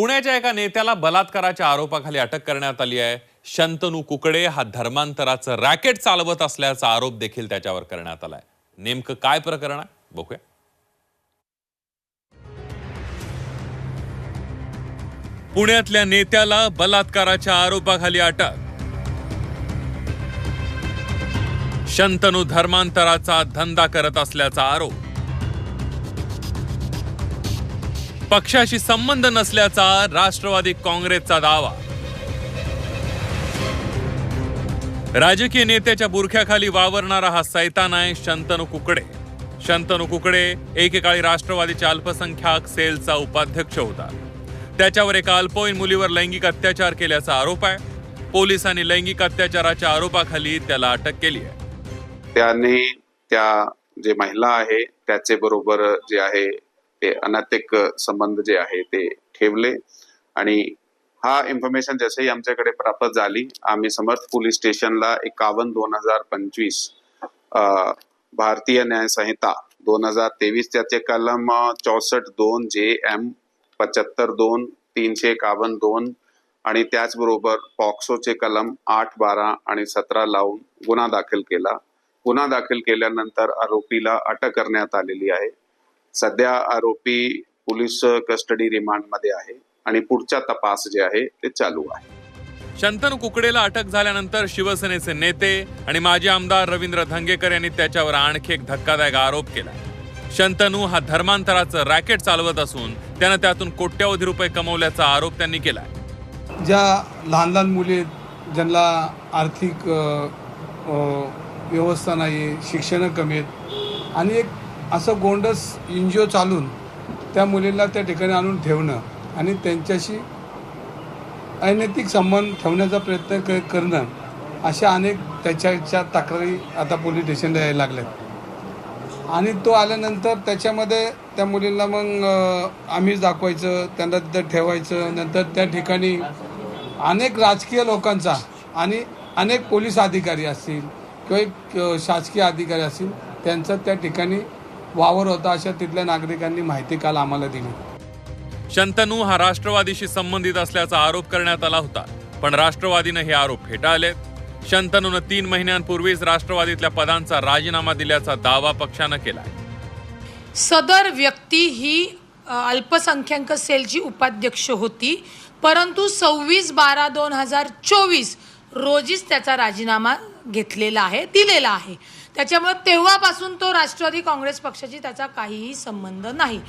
पुण्याच्या एका नेत्याला बलात्काराच्या आरोपाखाली अटक करण्यात आली आहे. शंतनू कुकडे हा धर्मांतराचं रॅकेट चालवत असल्याचा आरोप देखील त्याच्यावर करण्यात आलाय. नेमकं काय प्रकरण आहे? बघूया. पुण्यातल्या नेत्याला बलात्काराच्या आरोपाखाली अटक. शंतनू धर्मांतराचा धंदा करत असल्याचा आरोप. पक्षाशी संबंध नसल्याचा राष्ट्रवादी काँग्रेसचा दावा. राजकीय नेत्याच्या बुरख्याखाली वावरणारा हा सैतान आहे शंतनू कुकडे. शंतनू कुकडे एकेकाळी राष्ट्रवादीच्या अल्पसंख्याक सेलचा उपाध्यक्ष होता. त्याच्यावर एका अल्पवयीन मुलीवर लैंगिक अत्याचार केल्याचा आरोप आहे. पोलिसांनी लैंगिक अत्याचाराच्या आरोपाखाली त्याला अटक केली आहे. त्याने त्या जे महिला आहे त्याचे बरोबर जे आहे ते अनैतिक संबंध जे आहे ते ठेवले. आणि हा इन्फॉर्मेशन जसंही आमच्याकडे प्राप्त झाली आम्ही समर्थ पोलीस स्टेशनला एकावन्न दोन हजार पंचवीस भारतीय न्याय संहिता दोन हजार तेवीस त्याचे कलम चौसष्ट दोन जे एम पचहत्तर दोन तीनशे एकावन्न दोन आणि त्याचबरोबर पॉक्सोचे कलम आठ बारा आणि सतरा लावून गुन्हा दाखल केला. गुन्हा दाखल केल्यानंतर आरोपीला अटक करण्यात आलेली आहे. सध्या आरोपी पोलीस कस्टडी रिमांडमध्ये आहे आणि पुढचा तपास जे आहे ते चालू आहे. शंतनू कुकडेला अटक झाल्यानंतर शिवसेनेचे नेते आणि माजी आमदार रवींद्र धंगेकर यांनी त्याच्यावर आणखी एक धक्कादायक आरोप केला. शंतनू हा धर्मांतराचं रॅकेट चालवत असून त्यानं त्यातून कोट्यावधी रुपये कमवल्याचा आरोप त्यांनी केलाय. ज्या लहान लहान मुली ज्यांना आर्थिक व्यवस्था नाही आहे शिक्षणं कमी आहेत आणि एक असं गोंडस एन जी ओ चालून त्या मुलींना त्या ठिकाणी आणून ठेवणं आणि त्यांच्याशी अनैतिक संबंध ठेवण्याचा प्रयत्न क करणं अशा अनेक त्याच्याच्या तक्रारी आता पोलीस स्टेशनला यायला लागल्यात. आणि तो आल्यानंतर त्याच्यामध्ये त्या मुलींना मग अ, आम्हीच दाखवायचं त्यांना तिथं ठेवायचं नंतर त्या ठिकाणी अनेक राजकीय लोकांचा आणि अनेक पोलीस अधिकारी असतील किंवा एक शासकीय अधिकारी असतील त्यांचा त्या ठिकाणी वावर होता अशा तिथल्या नागरिकांनी माहिती काल आम्हाला दिली. शंतनू हा राष्ट्रवादीशी संबंधित असल्याचा आरोप करण्यात आला होता पण राष्ट्रवादीनं हे आरोप फेटाळलेत शंतनूनं तीन महिन्यांपूर्वीच राष्ट्रवादीतल्या पदांचा राजीनामा दिल्याचा दावा पक्षानं केलाय. सदर व्यक्ती ही अल्पसंख्याक सेलची उपाध्यक्ष होती परंतु सव्वीस बारा दोन हजार चोवीस रोजीच त्याचा राजीनामा घेतलेला आहे दिलेला आहे. त्याच्यामुळे तेव्हापासून तो राष्ट्रवादी काँग्रेस पक्षाशी त्याचा काहीही संबंध नाही.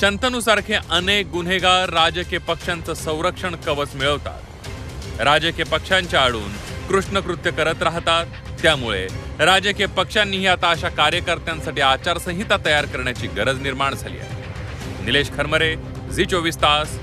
शंतनुसारखे अनेक गुन्हेगार राजकीय पक्षांचं संरक्षण कवच मिळवतात. राजकीय पक्षांच्या आडून कृष्णकृत्य करत राहतात. त्यामुळे राजकीय पक्षांनीही आता अशा कार्यकर्त्यांसाठी आचारसंहिता तयार करण्याची गरज निर्माण झाली आहे. निलेश खरमरे झी चोवीस तास